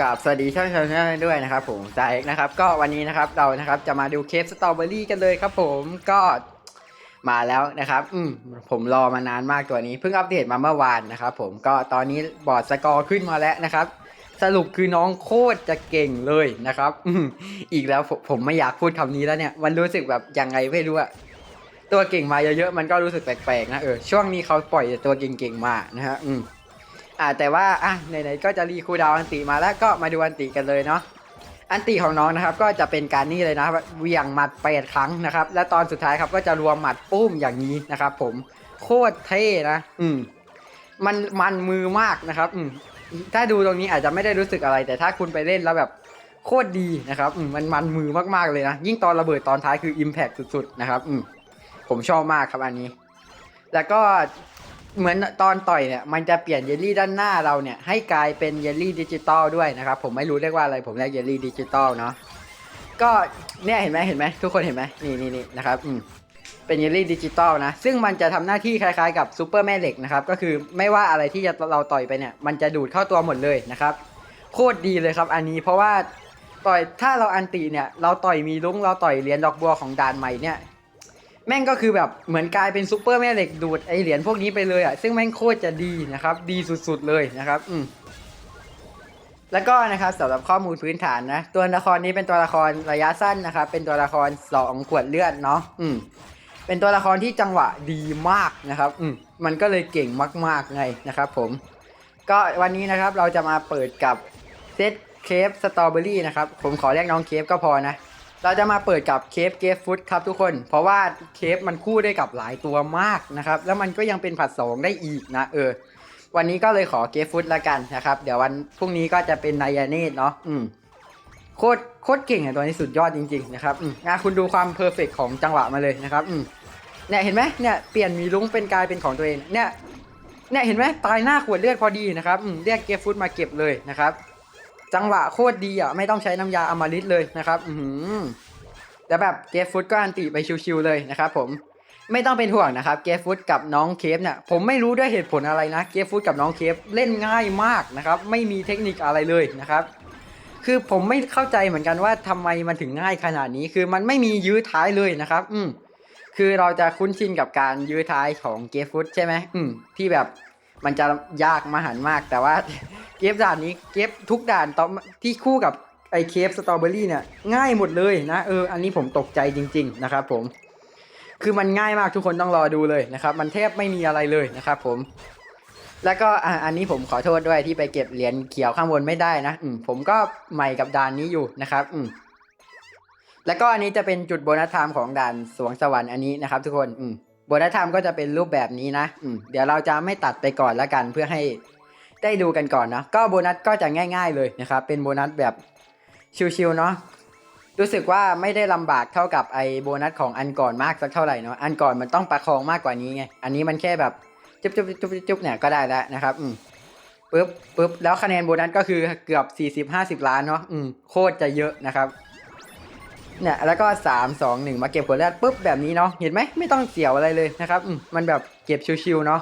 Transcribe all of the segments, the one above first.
กับสวัสดีช่างชาวชาด้วยนะครับผมจ่าเอกนะครับ ก็วันนี้นะครับเรานะครับจะมาดูเคฟสตรอเบอรี่กันเลยครับผมก็มาแล้วนะครับ อืมผมรอมานานมากตัวนี้ เพิ่งอัปเดตมาเมื่อวานนะครับผมก็ตอนนี้บอร์ดสกอร์ขึ้นมาแล้วนะครับ สรุปคือน้องโคตรจะเก่งเลยนะครับ อืมอีกแล้วผมไม่อยากพูดคำนี้แล้วเนี่ย มันรู้สึกแบบยังไงไม่รู้อะตัวเก่งมาเยอะๆมันก็รู้สึกแปลกๆนะเออช่วงนี้เขาปล่อยตัวเก่งๆมานะฮะอืม อ่าแต่ว่าอะไหนๆก็จะรีคูดาวอันติมาแล้วก็มาดูอันติกันเลยเนาะอันติของน้องนะครับก็จะเป็นการนี่เลยนะเวียงหมัดแปดครั้งนะครับ และตอนสุดท้ายครับก็จะรวมหมัดปุ้มอย่างนี้นะครับ ผมโคตรเท่นะ อืม มันมันมือมากนะครับ อืมถ้าดูตรงนี้อาจจะไม่ได้รู้สึกอะไร แต่ถ้าคุณไปเล่นแล้วแบบโคตรดีนะครับ อืมมันมันมือมากๆเลยนะ ยิ่งตอนระเบิดตอนท้ายคือ Impact สุดๆนะครับ อืมผมชอบมากครับอันนี้ แล้วก็ เหมือนตอนต่อยเนี่ยมันจะเปลี่ยนเยลลี่ด้านหน้าเราเนี่ยให้กลายเป็นเยลลี่ดิจิตอลด้วยนะครับ ผมไม่รู้เรียกว่าอะไรผมเรียกเยลลี่ดิจิตอลเนาะก็เนี่ยเห็นไหมเห็นไหมทุกคนเห็นไหมนี่นี่นี่นะครับอืมเป็นเยลลี่ดิจิตอลนะ ซึ่งมันจะทำหน้าที่คล้ายๆกับซูเปอร์แม่เหล็กนะครับ ก็คือไม่ว่าอะไรที่จะเราต่อยไปเนี่ย มันจะดูดเข้าตัวหมดเลยนะครับ โคตรดีเลยครับอันนี้เพราะว่าต่อยถ้าเราอันตีเนี่ย เราต่อยมีลุ้งเราต่อยเหรียญดอกบัวของดานใหม่เนี่ย แม่งก็คือแบบเหมือนกลายเป็นซูเปอร์แม่เหล็กดูดไอเหรียญพวกนี้ไปเลยอะซึ่งแม่งโคตรจะดีนะครับ ดีสุดๆเลยนะครับ อืมแล้วก็นะครับสำหรับข้อมูลพื้นฐานนะ ตัวละครนี้เป็นตัวละครระยะสั้นนะครับ เป็นตัวละครสองขวดเลือดเนาะอืมเป็นตัวละครที่จังหวะดีมากนะครับอืมมันก็เลยเก่งมาก ๆไงนะครับ ผม ก็วันนี้นะครับเราจะมาเปิดกับเซตเคฟสตรอเบอรี่นะครับ ผมขอเรียกน้องเคฟก็พอนะ เราจะมาเปิดกับเคฟเกฟฟุตครับทุกคน เพราะว่าเคฟมันคู่ได้กับหลายตัวมากนะครับ แล้วมันก็ยังเป็นผัดสองได้อีกนะเออ วันนี้ก็เลยขอเกฟฟุตละกันนะครับ เดี๋ยววันพรุ่งนี้ก็จะเป็นนายาเนตเนาะอืมโคตรโคตรเก่งอะตัวนี้สุดยอดจริงๆนะครับอืมอะคุณดูความเพอร์เฟกของจังหวะมาเลยนะครับอืมเนี่ยเห็นไหมเนี่ยเปลี่ยนมีลุงเป็นกลายเป็นของตัวเองเนี่ยเนี่ยเห็นไหมตายหน้าขวดเลือดพอดีนะครับอืมเรียกเกฟฟุตมาเก็บเลยนะครับ จังหวะโคตรดีอะไม่ต้องใช้น้ำยาอมฤตเลยนะครับอืแต่แบบเกฟฟุตก็อันติไปชิวๆเลยนะครับผมไม่ต้องเป็นห่วงนะครับเกฟฟุตกับน้องเคฟเนี่ยผมไม่รู้ด้วยเหตุผลอะไรนะเกฟฟุตกับน้องเคฟเล่นง่ายมากนะครับไม่มีเทคนิคอะไรเลยนะครับคือผมไม่เข้าใจเหมือนกันว่าทำไมมันถึงง่ายขนาดนี้คือมันไม่มียื้อท้ายเลยนะครับ อืมคือเราจะคุ้นชินกับการยื้อท้ายของเกฟฟุตใช่ไหมอืมที่แบบ มันจะยากมหันมาก แต่ว่าเกฟด่านนี้เกฟทุกด่านตอนที่คู่กับไอเคฟสตรอเบอรี่เนี่ยง่ายหมดเลยนะเอออันนี้ผมตกใจจริง ๆ นะครับผม คือมันง่ายมากทุกคนต้องรอดูเลยนะครับ มันแทบไม่มีอะไรเลยนะครับผม แล้วก็อะอันนี้ผมขอโทษด้วยที่ไปเก็บเหรียญเขียวข้างบนไม่ได้นะอืมผมก็ใหม่กับด่านนี้อยู่นะครับอืมแล้วก็อันนี้จะเป็นจุดโบนัสไทม์ของด่านสวงสวรรค์อันนี้นะครับ ทุกคนอืม บนัสไทม์ก็จะเป็นรูปแบบนี้นะอืมเดี๋ยวเราจะไม่ตัดไปก่อนแล้วกันเพื่อให้ได้ดูกันก่อนนะก็โบนัสก็จะง่าย ๆเลยนะครับ เป็นโบนัสแบบชิวๆเนาะรู้สึกว่าไม่ได้ลำบากเท่ากับไอโบนัสของอันก่อนมากสักเท่าไหร่เนาะอันก่อนมันต้องประคองมากกว่านี้ไงอันนี้มันแค่แบบจุ๊บจุ๊บจุ๊บจุ๊บจุ๊บเนี่ยก็ได้แล้วนะครับอืมปึ๊บปึ๊บแล้วคะแนนโบนัสก็คือเกือบสี่สิบห้าสิบล้านเนาะอืมโคตรจะเยอะนะครับ เนี่ยแล้วก็สามสองหนึ่งมาเก็บผลเลือปุ๊บแบบนี้เนาะเห็นไหมไม่ต้องเสียวอะไรเลยนะครับมันแบบเก็บชิวๆเนาะ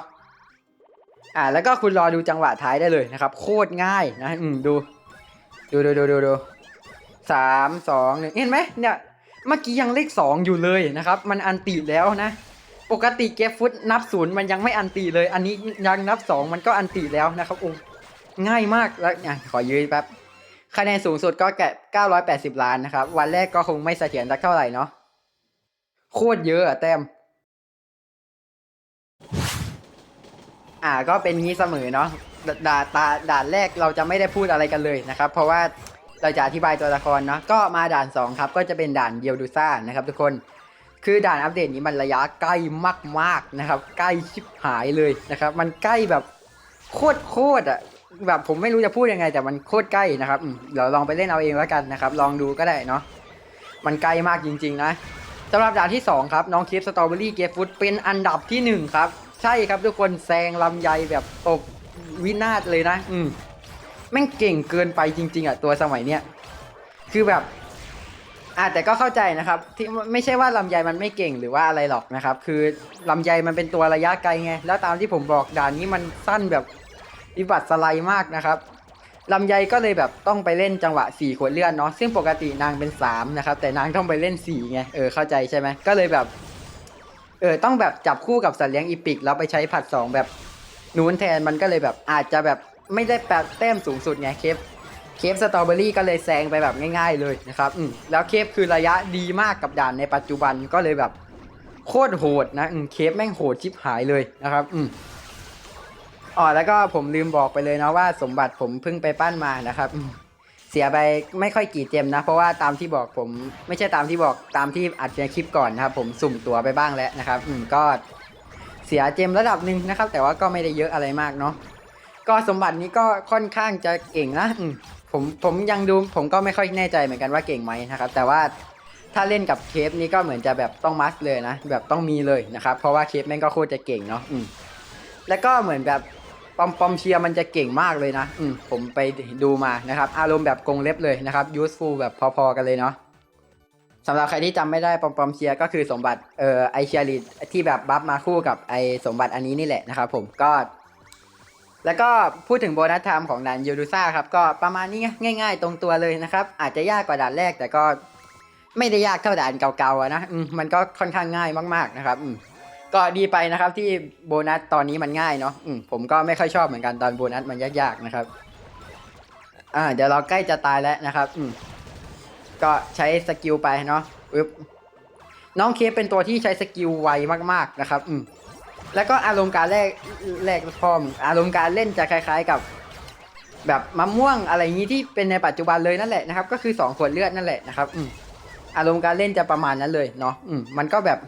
อ่าแล้วก็คุณรอดูจังหวะท้ายได้เลยนะครับ โคตรง่ายนะอืมดู ดูดูดูดูดูสามสองหนึ่งเห็นไหมเนี่ยเมื่อกี้ยังเลขสองอยู่เลยนะครับ มันอันติแล้วนะ ปกติเกฟฟุตนับศูนย์มันยังไม่อันตีเลย อันนี้ยังนับสองมันก็อันตีแล้วนะครับโอ้ง่ายมากแล้วอะขอยืนแป๊บ คะแนนสูงสุดก็แกะ980 ล้านนะครับ วันแรกก็คงไม่เสถียรสักเท่าไหร่เนาะโคตรเยอะอะแต้ม อ่าก็เป็นงี้เสมอเนาะด่าตาด่านแรกเราจะไม่ได้พูดอะไรกันเลยนะครับ เพราะว่าเราจะอธิบายตัวละครเนาะก็มาด่านสองครับ ก็จะเป็นด่านเดียวดูซ่านะครับ ทุกคนคือด่านอัปเดตนี้มันระยะใกล้มากๆนะครับ ใกล้ชิบหายเลยนะครับ มันใกล้แบบโคตรโคตรอะ แบบผมไม่รู้จะพูดยังไง แต่มันโคตรใกล้นะครับเดี๋ยวลองไปเล่นเอาเองแล้วกันนะครับ ลองดูก็ได้เนาะมันใกลมากจริง ๆ นะสำหรับด่านที่สองครับ น้องเคฟสตรอเบอรี่เกฟฟุตเป็นอันดับที่หนึ่งครับ ใช่ครับทุกคนแซงลำไยแบบตบวินาศเลยนะ อืมแม่งเก่งเกินไปจริง ๆอะตัวสมัยเนี้ยคือแบบอ่าแต่ก็เข้าใจนะครับ ที่ไม่ใช่ว่าลำไยมันไม่เก่งหรือว่าอะไรหรอกนะครับ คือลำไยมันเป็นตัวระยะไกลไง แล้วตามที่ผมบอกด่านนี้มันสั้นแบบ วิบัติสไลด์มากนะครับลำไยก็เลยแบบต้องไปเล่นจังหวะ 4 ขวดเลือดเนาะซึ่งปกตินางเป็น 3 นะครับ แต่นางต้องไปเล่น4ไงเออเข้าใจใช่ไหมก็เลยแบบเออต้องแบบจับคู่กับสัตว์เลี้ยงอีพิกแล้วไปใช้ผัดสองแบบนูนแทนมันก็เลยแบบอาจจะแบบไม่ได้แปดแต้มสูงสุดไงเคฟเคฟสตรอเบอรี่ก็เลยแซงไปแบบง่ายๆเลยนะครับอืมแล้วเคฟคือระยะดีมากกับด่านในปัจจุบันก็เลยแบบโคตรโหดนะอืมเคฟแม่งโหดชิบหายเลยนะครับอืม อ๋อแล้วก็ผมลืมบอกไปเลยนะว่าสมบัติผมเพิ่งไปปั้นมานะครับ เสียไปไม่ค่อยกี่เจมนะ เพราะว่าตามที่บอกผมไม่ใช่ตามที่บอกตามที่อัดในคลิปก่อนนะครับ ผมสุ่มตัวไปบ้างแล้วนะครับ อืมก็เสียเจมระดับหนึ่งนะครับ แต่ว่าก็ไม่ได้เยอะอะไรมากเนาะก็สมบัตินี้ก็ค่อนข้างจะเก่งนะอืมผมผมยังดูผมก็ไม่ค่อยแน่ใจเหมือนกันว่าเก่งไหมนะครับ แต่ว่าถ้าเล่นกับเคฟนี้ก็เหมือนจะแบบต้องมัสเลยนะ แบบต้องมีเลยนะครับ เพราะว่าเคฟแม่งก็โคตรจะเก่งเนาะอืมแล้วก็เหมือนแบบ อมปอมเชียร์มันจะเก่งมากเลยนะอืมผมไปดูมานะครับ อารมณ์แบบกงเล็บเลยนะครับ useful แบบพอๆกันเลยเนาะสำหรับใครที่จำไม่ได้ปอมปอมเชียร์ก็คือสมบัติเอ่อไอเชียรีที่แบบบัฟมาคู่กับไอสมบัติอันนี้นี่แหละนะครับผมก็ แล้วก็พูดถึงโบนัสไทม์ของด่านยูดูซ่าครับก็ประมาณนี้ไงง่าย ๆ ตรงตัวเลยนะครับ อาจจะยากกว่าด่านแรกแต่ก็ไม่ได้ยากเท่าด่านเก่าๆนะมมันก็ค่อนข้างง่ายมากๆนะครับอืม ก็ดีไปนะครับที่โบนัสตอนนี้มันง่ายเนาะมผมก็ไม่ค่อยชอบเหมือนกันตอนโบนัสมันยากๆนะครับ อ่าเดี๋ยวเราใกล้จะตายแล้วนะครับอืมก็ใช้สกิลไปเนาะอึ๊บน้องเคเป็นตัวที่ใช้สกิลไวมากๆนะครับอืมแล้วก็อารมณ์การแรกแรกพร้อม อารมณ์การเล่นจะคล้าย ๆกับ แบบมะม่วงอะไรอย่างนี้ที่เป็นในปัจจุบันเลยนั่นแหละนะครับ ก็คือสองขวดเลือดนั่นแหละนะครับอืมอารมณ์การเล่นจะประมาณนั้นเลยเนาะอืมมันก็แบบ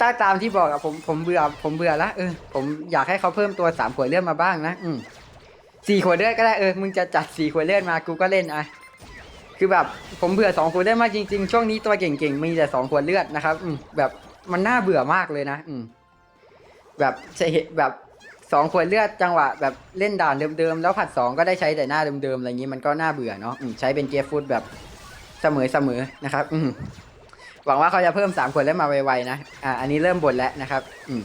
ตาตามที่บอกอะผมผมเบื่อผมเบื่อละเออผมอยากให้เขาเพิ่มตัวสามขวดเลือดมาบ้างนะอืมสี่ขวดเลือดก็ได้เออมึงจะจัดสี่ขวดเลือดมากูก็เล่นอะคือแบบผมเบื่อสองขวดเลือดมากจริงๆช่วงนี้ตัวเก่งๆมีแต่สองขวดเลือดนะครับอืมแบบมันน่าเบื่อมากเลยนะ อืมแบบจะเห็นแบบสองขวดเลือดจังหวะ แบบเล่นด่านเดิมๆแล้วผัดสองก็ได้ใช้แต่หน้าเดิมๆอะไรอย่างนี้มันก็น่าเบื่อเนาะใช้เป็นเกียร์ฟุตแบบเสมอๆนะครับ อืม หวังว่าเขาจะเพิ่มสามขวดแล้วมาไวๆนะ อ่า อันนี้เริ่มบ่นแล้วนะครับ อืม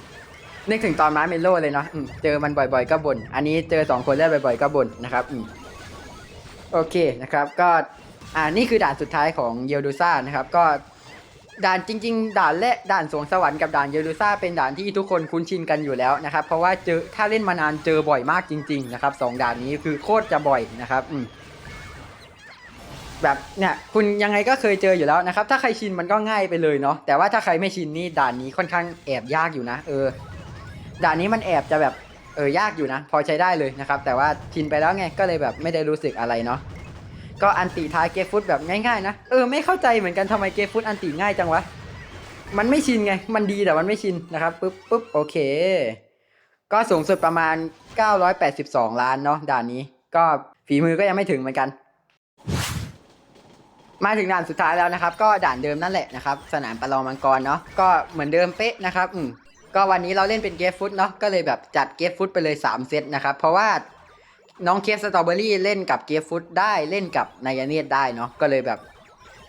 นึกถึงตอนม้าเมโลเลยเนาะเจอมันบ่อยๆ ก็บ่น อันนี้เจอสองคนแล้วบ่อยๆ ก็บ่นนะครับ อืม โอเคนะครับ ก็ อ่า นี่คือด่านสุดท้ายของเยลดูซ่านะครับ ก็ด่านจริง ๆ ด่านและด่านสวงสวรรค์กับด่านเยลดูซ่าเป็นด่านที่ทุกคนคุ้นชินกันอยู่แล้วนะครับ เพราะว่าเจอถ้าเล่นมานานเจอบ่อยมากจริง ๆ นะครับสองด่านนี้คือโคตรจะบ่อยนะครับอืม แบบเนี่ยคุณยังไงก็เคยเจออยู่แล้วนะครับ ถ้าใครชินมันก็ง่ายไปเลยเนาะแต่ว่าถ้าใครไม่ชินนี่ด่านนี้ค่อนข้างแอบยากอยู่นะ เออ ด่านนี้มันแอบจะแบบเออยากอยู่นะ พอใช้ได้เลยนะครับ แต่ว่าชินไปแล้วไงก็เลยแบบไม่ได้รู้สึกอะไรเนาะก็อันติท้ายเกฟฟุตแบบง่ายๆนะเออไม่เข้าใจเหมือนกันทำไมเกฟฟุตอันติง่ายจังวะมันไม่ชินไง มันดีแต่มันไม่ชินนะครับปุ๊บปุ๊บโอเค ก็สูงสุดประมาณ 982 ล้านเนาะด่านนี้ ก็ฝีมือก็ยังไม่ถึงเหมือนกัน มาถึงด่านสุดท้ายแล้วนะครับ ก็ด่านเดิมนั่นแหละนะครับสนามประลองมังกรเนาะก็เหมือนเดิมเป๊ะนะครับอืมก็วันนี้เราเล่นเป็นเกฟฟุตเนาะก็เลยแบบจัดเกฟฟุตไปเลย 3 เซตนะครับเพราะว่าน้องเคฟสตรอเบอรี่เล่นกับเกฟฟุตได้เล่นกับนายเนตได้เนาะก็เลยแบบ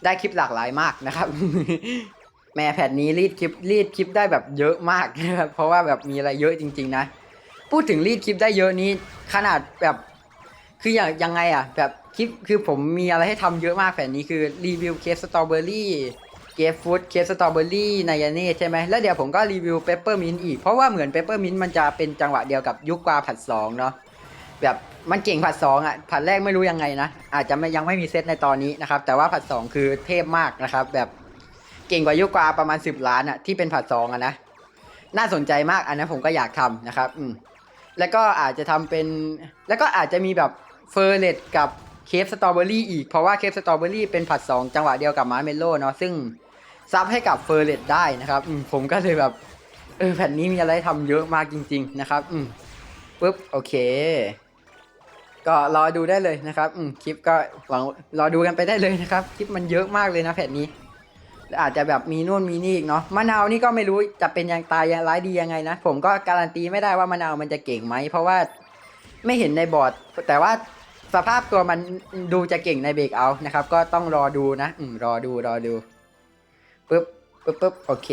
ได้คลิปหลากหลายมากนะครับ แม่แผ่นนี้รีดคลิปรีดคลิปได้แบบเยอะมากนะครับเพราะว่าแบบมีอะไรเยอะจริง ๆ นะ พูดถึงรีดคลิปได้เยอะนี้ขนาดแบบคืออย่างยังไงอะแบบ คลิปคือผมมีอะไรให้ทำเยอะมากแผ่นนี้คือรีวิวเคฟสตรอเบอรี่เกฟฟูดเคฟสตรอเบอรี่นายเน่ใช่ไหมแล้วเดี๋ยวผมก็รีวิวเปปเปอร์มินอีก เพราะว่าเหมือนเปปเปอร์มินมันจะเป็นจังหวะเดียวกับยุคกวาผัดสองเนาะแบบมันเก่งผัดสองอะผัดแรกไม่รู้ยังไงนะอาจจะไม่ยังไม่มีเซตในตอนนี้นะครับแต่ว่าผัดสองคือเทพมากนะครับแบบเก่งกว่ายุคกวาประมาณ 10 ล้านอะที่เป็นผัดสองอะนะน่าสนใจมากอันนั้นผมก็อยากทำนะครับอืมแล้วก็อาจจะทำเป็นแล้วก็อาจจะมีแบบเฟอร์เรตกับ เคฟสตรอเบอรี่อีก เพราะว่าเคฟสตรอเบอรี่เป็นผัด 2 จังหวะเดียวกับมาร์เมลโล่เนาะซึ่งซับให้กับเฟอร์เรตได้นะครับผมก็เลยแบบเออแผ่นนี้มีอะไรทำเยอะมากจริง ๆ นะครับอืมปุ๊บโอเค ก็รอดูได้เลยนะครับอืมคลิปก็หวังรอดูกันไปได้เลยนะครับ คลิปมันเยอะมากเลยนะแผ่นนี้อาจจะแบบมีนู่นมีนี่อีกเนาะมะนาวนี่ก็ไม่รู้จะเป็นยังตายยังร้ายดียังไงนะผมก็การันตีไม่ได้ว่ามะนาวมันจะเก่งไหมเพราะว่าไม่เห็นในบอร์ดแต่ว่า สภาพตัวมันดูจะเก่งในเบรกเอานะครับ ก็ต้องรอดูนะอืมรอดูรอดูปึ๊บปึ๊บปึ๊บโอเค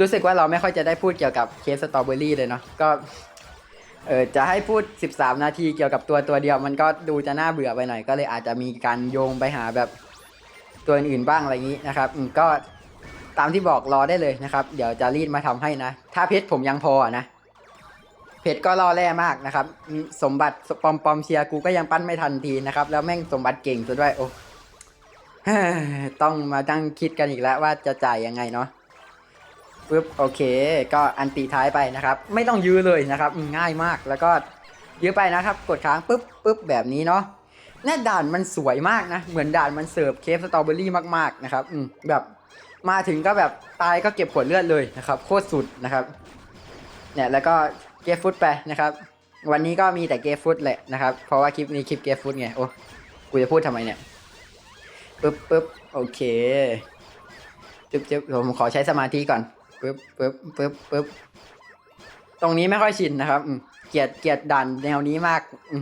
รู้สึกว่าเราไม่ค่อยจะได้พูดเกี่ยวกับเคสสตรอเบอรี่เลยเนาะก็เออจะให้พูด 13 นาทีเกี่ยวกับตัวตัวเดียว มันก็ดูจะน่าเบื่อไปหน่อย ก็เลยอาจจะมีการโยงไปหาแบบตัวอื่นๆบ้างอะไรอย่างนี้นะครับอืมก็ตามที่บอกรอได้เลยนะครับ เดี๋ยวจะรีดมาทำให้นะ ถ้าเพชรผมยังพออะนะ เพชรก็ล่อแร่มากนะครับ สมบัติปอมปอมเชียร์กูก็ยังปั้นไม่ทันทีนะครับ แล้วแม่งสมบัติเก่งซะด้วยโอ้ต้องมาตั้งคิดกันอีกแล้วว่าจะจ่ายยังไงเนาะปึ๊บโอเค ก็อันตีท้ายไปนะครับ ไม่ต้องยื้อเลยนะครับ ง่ายมากแล้วก็ยื้อไปนะครับ กดค้างปึ๊บปึ๊บแบบนี้เนาะแน่ด่านมันสวยมากนะ เหมือนด่านมันเสิร์ฟเคฟสตรอเบอรี่มากๆนะครับอืมแบบมาถึงก็แบบตายก็เก็บขวดเลือดเลยนะครับ โคตรสุดนะครับ เนี่ยแล้วก็ เกฟฟุตไปนะครับ วันนี้ก็มีแต่เกฟฟุตแหละนะครับ เพราะว่าคลิปนี้คลิปเกฟฟุตไง โอ้ กูจะพูดทำไมเนี่ย ปึ๊บปึ๊บโอเค จึ๊บจึ๊บผมขอใช้สมาธิก่อน ปึ๊บปึ๊บปึ๊บปึ๊บตรงนี้ไม่ค่อยชินนะครับ เกียดเกียดด่านแนวนี้มาก อื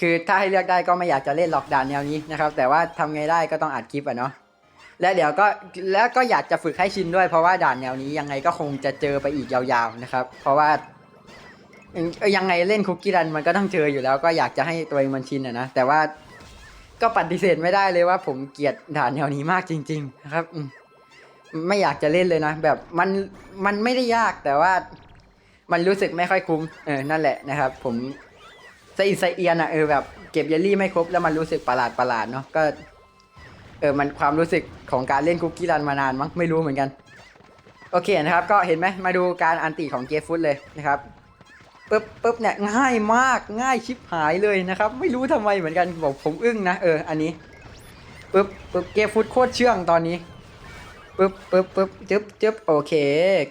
คือถ้าให้เลือกได้ก็ไม่อยากจะเล่นหลอกด่านแนวนี้นะครับ แต่ว่าทำไงได้ก็ต้องอัดคลิปอะเนาะและเดี๋ยวก็แล้วก็อยากจะฝึกให้ชินด้วยเพราะว่าด่านแนวนี้ยังไงก็คงจะเจอไปอีกยาวๆนะครับ เพราะว่า ยังไงเล่นคุกกี้รันมันก็ต้องเจออยู่แล้วก็อยากจะให้ตัวเองมันชินอะนะแต่ว่าก็ปฏิเสธไม่ได้เลยว่าผมเกลียดด่านแนวนี้มากจริง ๆ นะครับไม่อยากจะเล่นเลยนะ แบบมันมันไม่ได้ยากแต่ว่ามันรู้สึกไม่ค่อยคุ้มเออนั่นแหละนะครับ ผมไซอิไซเอียนอะเออแบบเก็บเยลลี่ไม่ครบแล้วมันรู้สึกประหลาดประหลาดเนาะก็เออมันความรู้สึกของการเล่นคุกกี้รันมานานมั้งไม่รู้เหมือนกัน โอเคนะครับ ก็เห็นไหมมาดูการอันติของเกฟฟุตเลยนะครับ ปุ๊บปุ๊บเนี่ยง่ายมากง่ายชิบหายเลยนะครับ ไม่รู้ทำไมเหมือนกันบอกผมอึ้งนะเอออันนี้ปุ๊บปุ๊บเกมฟุตโคตรเชื่องตอนนี้ปุ๊บปุ๊บปุ๊บจึ๊บจึ๊บโอเค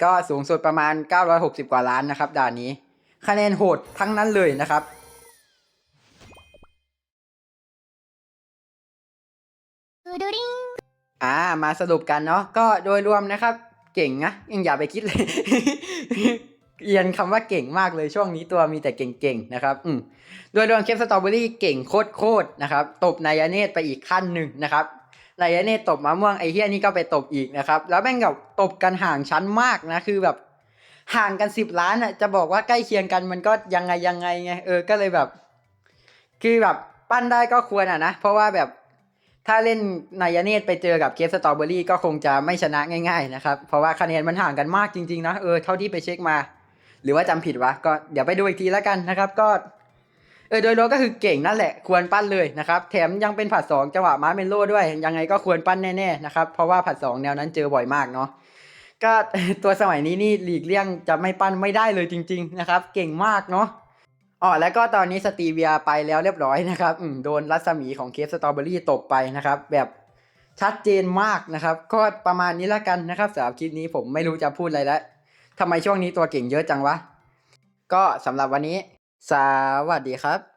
ก็สูงสุดประมาณ 960 กว่าล้านนะครับด่านนี้ คะแนนโหดทั้งนั้นเลยนะครับอ่ามาสรุปกันเนาะก็โดยรวมนะครับ เก่งนะยังอย่าไปคิดเลย เอียนคำว่าเก่งมากเลยช่วงนี้ตัวมีแต่เก่งๆนะครับอืมโดยรวมเคปสตรอเบอรี่เก่งโคตรๆนะครับ ตบนายเนตไปอีกขั้นหนึ่งนะครับนายเนตตบมะม่วงไอ้เฮียนี่ก็ไปตบอีกนะครับ แล้วแม่งแบบตบกันห่างชั้นมากนะคือแบบห่างกันสิบล้านอะจะบอกว่าใกล้เคียงกันมันก็ยังไงยังไงไงเออก็เลยแบบ คือแบบปั้นได้ก็ควรอะนะเพราะว่าแบบถ้าเล่นนายเนตไปเจอกับเคฟสตรอเบอรี่ก็คงจะไม่ชนะง่าย ๆ นะครับ เพราะว่าคะแนนมันห่างกันมากจริง ๆ นะ เออ เท่าที่ไปเช็คมา หรือว่าจำผิดวะก็เดี๋ยวไปดูอีกทีแล้วกันนะครับ ก็เออโดยรวมก็คือเก่งนั่นแหละควรปั้นเลยนะครับ แถมยังเป็นผัดสองจังหวะมาร์เมลโลด้วย ยังไงก็ควรปั้นแน่ๆนะครับ เพราะว่าผัดสองแนวนั้นเจอบ่อยมากเนาะก็ตัวสมัยนี้นี่หลีกเลี่ยงจะไม่ปั้นไม่ได้เลยจริง ๆ นะครับ เก่งมากเนาะอ๋อแล้วก็ตอนนี้สตีเวียไปแล้วเรียบร้อยนะครับโดนรัศมีของเคฟสตรอเบอรี่ตบไปนะครับ แบบชัดเจนมากนะครับ ก็ประมาณนี้ละกันนะครับสำหรับคลิปนี้ผมไม่รู้จะพูดอะไรแล้ว ทำไมช่วงนี้ตัวเก่งเยอะจังวะ ก็สำหรับวันนี้ สวัสดีครับ